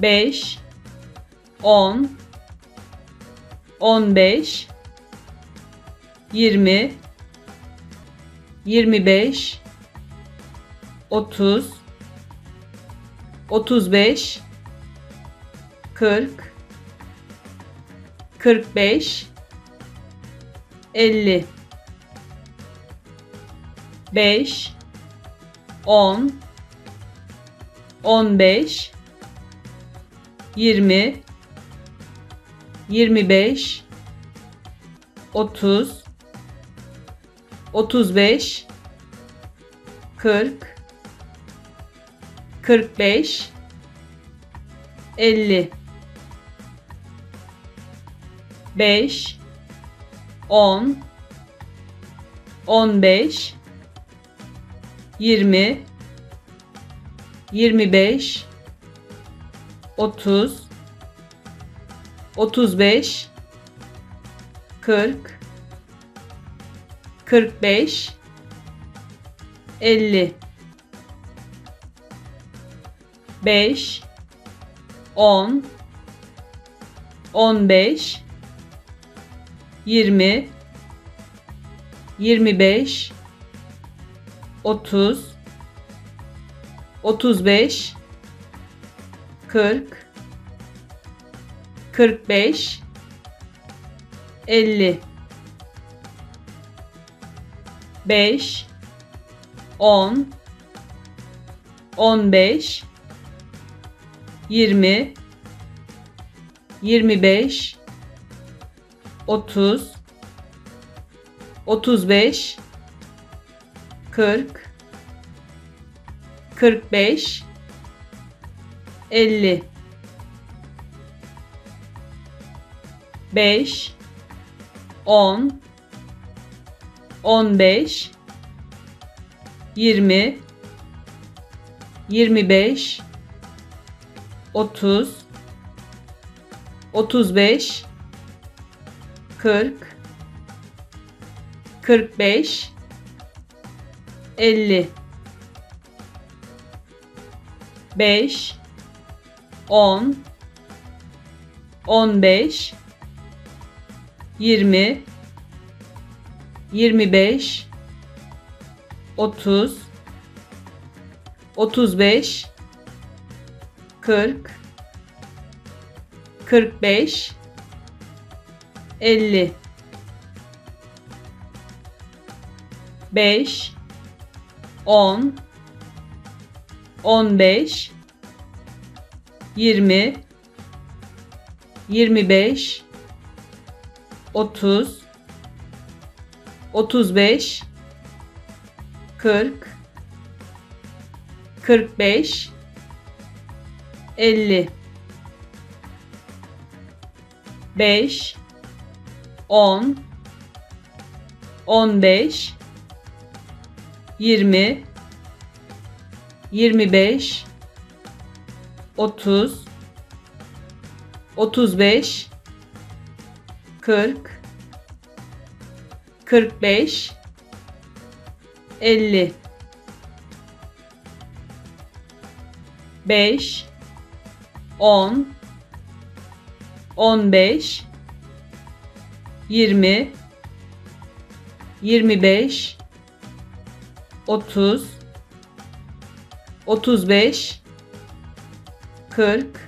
5 10 15 20 25 30 35 40 45 50 5 10 15 20 25 30 35 40 45 50 5 10 15 20 25 30 35 40 45 50 5 10 15 20 25 30 35 40 45 50 5 10 15 20 25 30 35 40 45 elli. Beş. On. On beş. Yirmi. Yirmi beş. Otuz. Otuz beş. Kırk. Kırk 10 15 20 25 30 35 40 45 50 5 10 15 20 25 30 35 40 45 50 5 10 15 20 25 30 35 40 45 50 5 10 15 20 25 30 35 40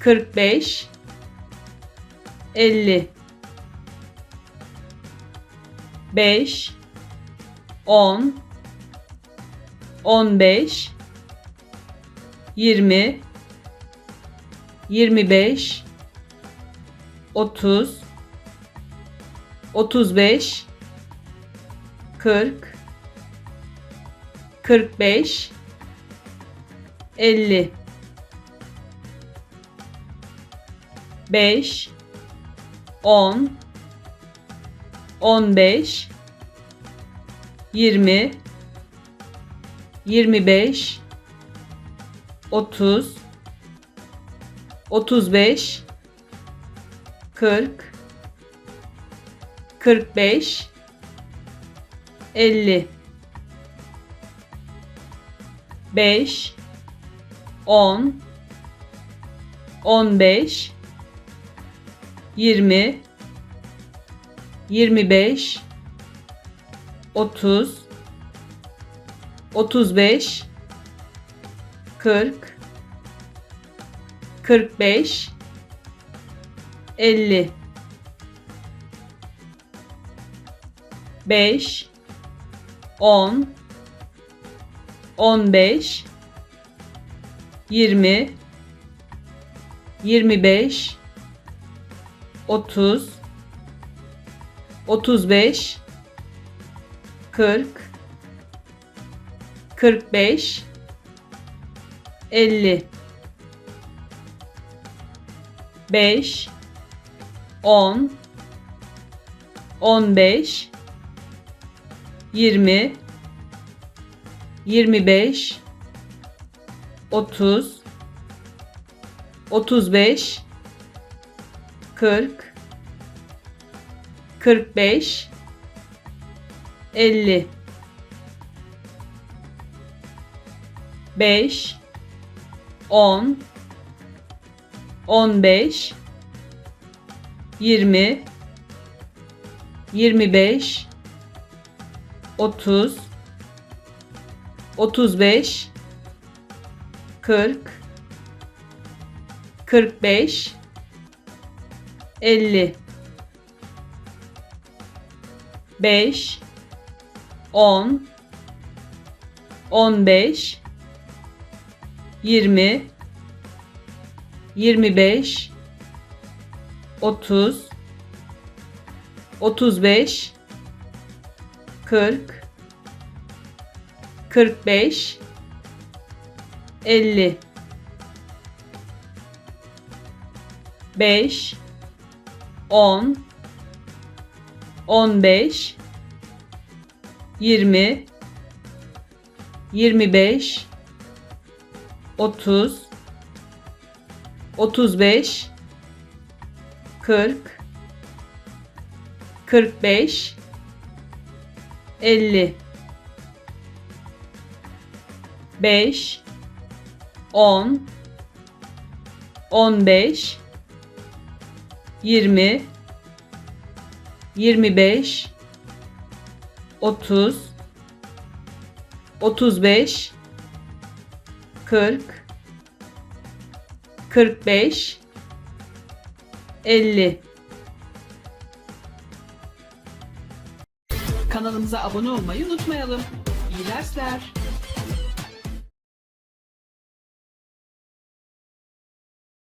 45 50 5 10 15 20 25 30 35 40 45 50 5 10 15 20 25 30 35 40 45 50 5 10 15 20 25 30 35 40 45 50 5 10 15 20 25 30 35 40 45 50 5 10 15 20 25 30 35 40 45 50 5 10 15 20 25 30 35 40 45 50 5 10 15 20 25 30 35 40 45 50 5 10 15 20 25 30 35 40 45 50 5 10 15 20 25 30 35 40 45 50 Kanalımıza abone olmayı unutmayalım. İyi dersler.